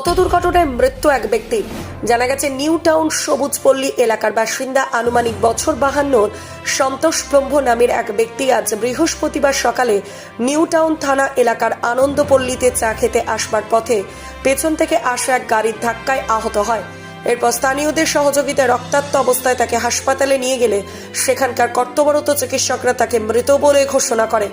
পথ দুর্ঘটনায় মৃত্যু এক ব্যক্তির জানা গেছে, নিউ টাউন সবুজপল্লী এলাকার বাসিন্দা আনুমানিক বছর বাহান্নর সন্তোষ ব্রহ্ম নামের এক ব্যক্তি আজ বৃহস্পতিবার সকালে নিউ টাউন থানা এলাকার আনন্দপল্লীতে চা খেতে আসবার পথে পেছন থেকে আসা এক গাড়ির ধাক্কায় আহত হয়। এরপর স্থানীয়দের সহযোগিতায় রক্তাক্ত অবস্থায় তাকে হাসপাতালে নিয়ে গেলে সেখানকার কর্তব্যরত চিকিৎসকরা তাকে মৃত বলে ঘোষণা করে।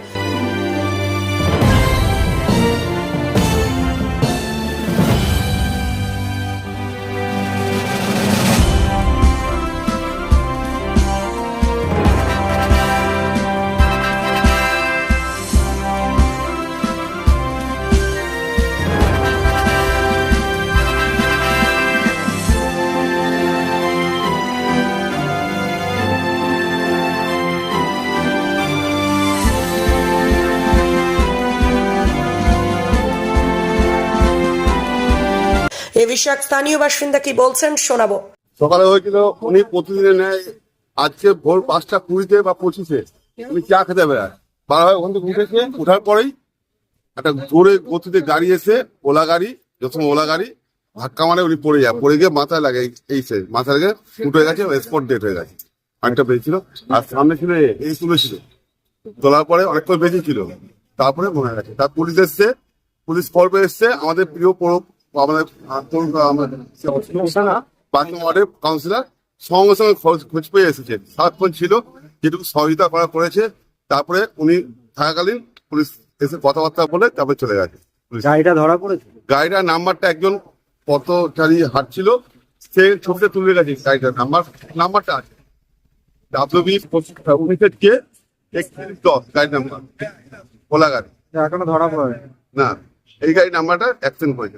এক স্থানীয় বাসিন্দা কি বলছেন শোনাবো। সকালে হয়েছিল, উনি প্রতিদিনের ন্যায় আজকে ভোর পাঁচটা কুড়িতে বা পঁচিশে উনি চা খেতে বেড়ায়। বার হয় ওখান থেকে উঠেছে, উঠার পরেই একটা জোরে গতিতে গাড়ি এসে ওলা গাড়ি যত ওলা গাড়ি, ধাক্কা মারে উনি পড়ে যায়। পড়ে গিয়ে মাথায় লাগে এই- সে মাথা লেগে উঠে গেছে স্পট ডেট হয়ে গেছে। অনেকটা পেয়েছিল। আর সামনে ছিল এই তুলেছিল তোলার পরে অনেকটা বেঁচে ছিল। তারপরে মনে গেছে। তার পুলিশ এসছে, পুলিশ পেয়ে এসছে। আমাদের প্রিয় পৌর আমাদের ওয়ার্ডের কাউন্সিলর সঙ্গে সঙ্গে খোঁজ পেয়ে এসেছে। সারাক্ষণ ছিল যেটুকু সহযোগিতা করা করেছে। তারপরে উনি থাকাকালীন পুলিশ এসে কথাবার্তা বলে তারপরে চলে গেছে। গাড়িটা ধরা পড়েছে? গাড়িটার নাম্বারটা একজন পথচারী হাঁটছিল। সে ছবিটা তুলে গেছে গাড়িটার নাম্বার নাম্বারটা আছে। ডাব্লিউ বি উনিশের কে? একত্রিশ দশ গাড়ি নাম্বার। ওলা গাড়ি এখনও ধরা পড়ে না এই গাড়ি নাম্বারটা অ্যাক্সিডেন্ট হয়েছে।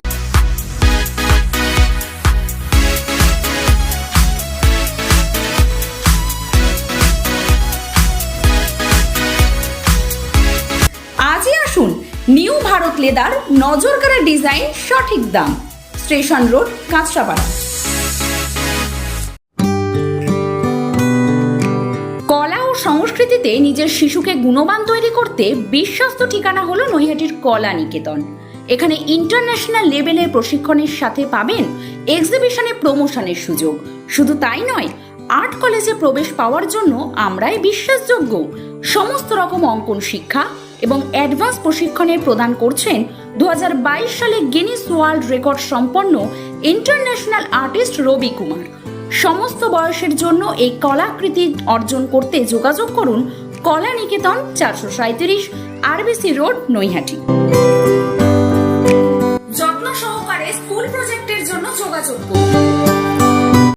নিউ ভারত লেদার নজরকাড়া ডিজাইন সঠিক দাম। Station road, Kanchrapara. কলা ও সংস্কৃতিতে নিজের শিশুকে গুণবান তৈরি করতে বিশ্বস্ত ঠিকানা হলো নৈহাটির কলা নিকেতন। এখানে ইন্টারন্যাশনাল লেভেলের প্রশিক্ষণের সাথে পাবেন এক্সিবিশনে প্রমোশনের সুযোগ। শুধু তাই নয়, আর্ট কলেজে প্রবেশ পাওয়ার জন্য আমরাই বিশ্বাসযোগ্য। সমস্ত রকম অঙ্কন শিক্ষা এবং অ্যাডভান্স প্রশিক্ষণের প্রদান করছেন দু হাজার বাইশ সালে গিনিস ওয়ার্ল্ড রেকর্ড সম্পন্ন ইন্টারন্যাশনাল আর্টিস্ট রবি কুমার। সমস্ত বয়সের জন্য এই কলাকৃতি অর্জন করতে যোগাযোগ করুন কলা নিকেতন চারশো সাঁত্রিশ আরবিসি রোড, নৈহাটি।